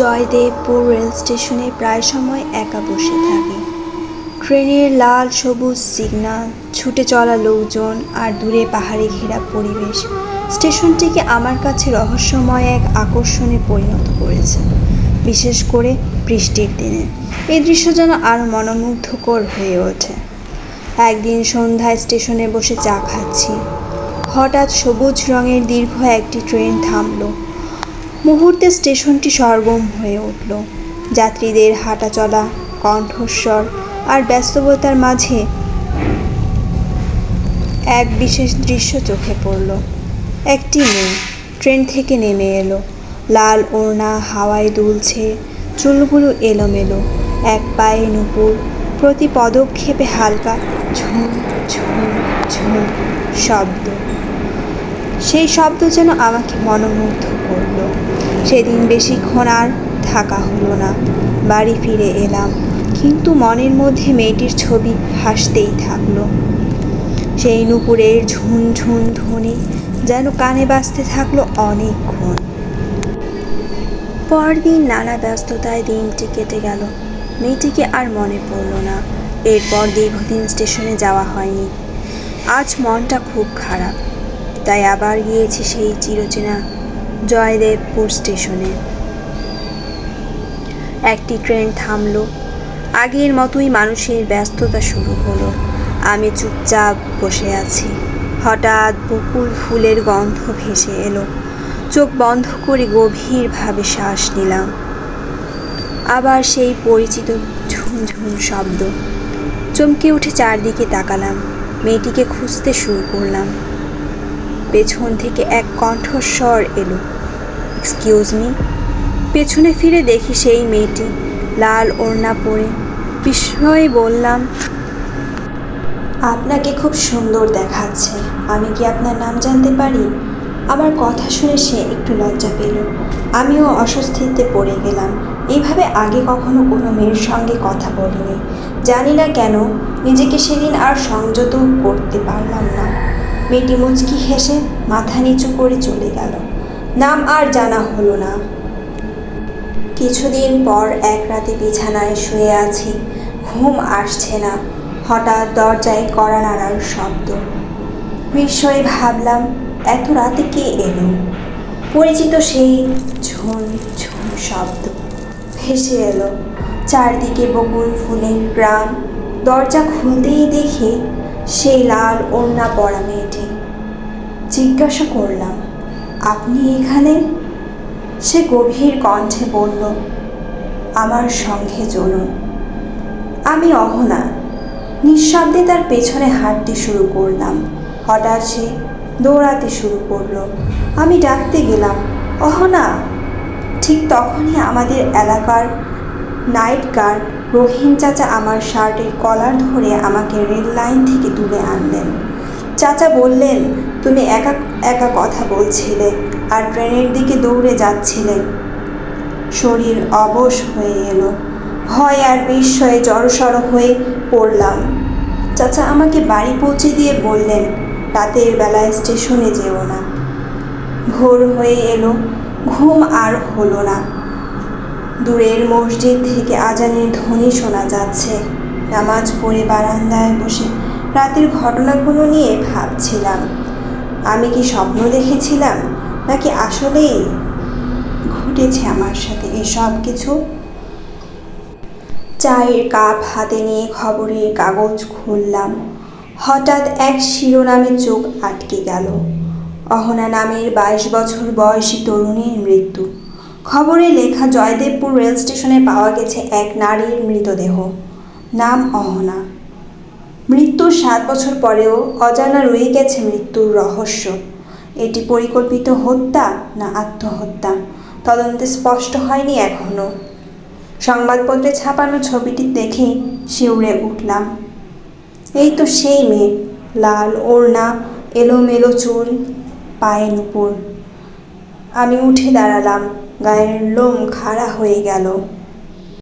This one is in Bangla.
জয়দেবপুর রেল স্টেশনে প্রায় সময় একা বসে থাকি। ট্রেনের লাল সবুজ সিগন্যাল ছুটে চলা লোকজন আর দূরে পাহাড়ে ঘেরা পরিবেশ স্টেশনটিকে আমার কাছে রহস্যময় এক আকর্ষণে পরিণত করেছে, বিশেষ করে বৃষ্টির দিনে। এই দৃশ্য যেন আরও মনোমুগ্ধকর হয়ে ওঠে। একদিন সন্ধ্যায় স্টেশনে বসে চা খাচ্ছি। হঠাৎ সবুজ রঙের দীর্ঘ একটি ট্রেন থামলো। মুহূর্তে স্টেশনটি সরগম হয়ে উঠল। যাত্রীদের হাঁটা চলা কণ্ঠস্বর আর ব্যস্ততার মাঝে এক বিশেষ দৃশ্য চোখে পড়ল। একটি মেয়ে ট্রেন থেকে নেমে এলো। লাল ওড়না হাওয়ায় দুলছে, চুলগুলো এলোমেলো। এক পায়ে নুপুর, প্রতি পদক্ষেপে হালকা ঝুম ঝুম ঝুম শব্দ। সেই শব্দ যেন আমাকে মনোমুগ্ধ করল। সেদিন বেশিক্ষণ আর থাকা হলো না। বাড়ি ফিরে এলাম, কিন্তু মনের মধ্যে মেয়েটির ছবি হাসতেই থাকল। সেই নুপুরের ঝুনঝুন ঝুন ধ্বনি যেন কানে বাজতে থাকল অনেকক্ষণ। পরদিন নানা ব্যস্ততায় দিনটি কেটে গেল। মেয়েটিকে আর মনে পড়ল না। এরপর দীর্ঘদিন স্টেশনে যাওয়া হয়নি। আজ মনটা খুব খারাপ, তাই আবার গিয়েছি সেই চিরচেনা জয়দেবপুর স্টেশনে। একটি ট্রেন থামলো। আগের মতোই মানুষের ব্যস্ততা শুরু হলো। আমি চুপচাপ বসে আছি। হঠাৎ বকুল ফুলের গন্ধ ভেসে এলো। চোখ বন্ধ করে গভীরভাবে শ্বাস নিলাম। আবার সেই পরিচিত ঝুনঝুন শব্দ। চমকে উঠে চারদিকে তাকালাম। মেয়েটিকে খুঁজতে শুরু করলাম। পেছন থেকে এক কণ্ঠস্বর এলো। এক্সকিউজ মি পেছনে ফিরে দেখি সেই মেয়েটি, লাল ওড়না পরে। বিস্ময়ে বললাম, আপনাকে খুব সুন্দর দেখাচ্ছে। আমি কি আপনার নাম জানতে পারি? আমার কথা শুনে সে একটু লজ্জা পেল। আমিও অস্বস্তিতে পড়ে গেলাম। এইভাবে আগে কখনো কোনো মেয়ের সঙ্গে কথা বলিনি। জানি না কেন, নিজেকে সেদিন আর সংযত করতে পারলাম না। মেয়েটি মুচকি হেসে মাথা নিচু করে চলে গেল। নাম আর জানা হলো না। কিছুদিন পর এক রাতে বিছানায় শুয়ে আছি, ঘুম আসছে না। হঠাৎ দরজায় কড়া নাড়ার শব্দ। বিস্ময়ে ভাবলাম, এত রাতে কে এলো? পরিচিত সেই ঝুন ঝুন শব্দ ভেসে এলো। চারদিকে বকুল ফুলের গ্রাম, দরজা খুলতেই দেখি সেই লাল ওড়না পরা মেয়েটি। জিজ্ঞাসা করলাম, আপনি এখানে? সে গভীর কণ্ঠে বলল, আমার সঙ্গে চলুন। আমি অহনা, নিঃশব্দে তার পেছনে হাঁটতে শুরু করলাম। হঠাৎ সে দৌড়াতে শুরু করল। আমি ডাকতে গেলাম, অহনা, ঠিক তখনই আমাদের এলাকার নাইট গার্ড রহিম চাচা আমার শার্টের কলার ধরে আমাকে রেল লাইন থেকে তুলে আনলেন। চাচা বললেন, তুমি একা একা কথা বলছিলে আর ট্রেনের দিকে দৌড়ে যাচ্ছিলে। শরীর অবশ হয়ে এলো। ভয় আর বিস্ময়ে জড়সড় হয়ে পড়লাম। চাচা আমাকে বাড়ি পৌঁছে দিয়ে বললেন, রাতের বেলায় স্টেশনে যেও না। ভোর হয়ে এলো, ঘুম আর হলো না। দূরের মসজিদ থেকে আজানের ধ্বনি শোনা যাচ্ছে। নামাজ পড়ে বারান্দায় বসে রাতের ঘটনাগুলো নিয়ে ভাবছিলাম। আমি কি স্বপ্ন দেখেছিলাম, নাকি আসলেই ঘটেছে আমার সাথে এসব কিছু? চায়ের কাপ হাতে নিয়ে খবরের কাগজ খুললাম। হঠাৎ এক শিরোনামে চোখ আটকে গেল। অহনা নামের বাইশ বছর বয়সী তরুণীর মৃত্যু। খবরে লেখা জয়দেবপুর রেল স্টেশনে পাওয়া গেছে এক নারীর মৃতদেহ। নাম অহনা। মৃত্যুর সাত বছর পরেও অজানা রয়ে গেছে মৃত্যুর রহস্য। এটি পরিকল্পিত হত্যা না আত্মহত্যা? তদন্তে স্পষ্ট হয়নি এখনও সংবাদপত্রে ছাপানো ছবিটি দেখেই শিউরে উঠলাম। এই তো সেই মেয়ে, লাল ওড়না, এলোমেলো চুল, পায়ে নুপুর। আমি উঠে দাঁড়ালাম। গায়ের লোম খাড়া হয়ে গেল।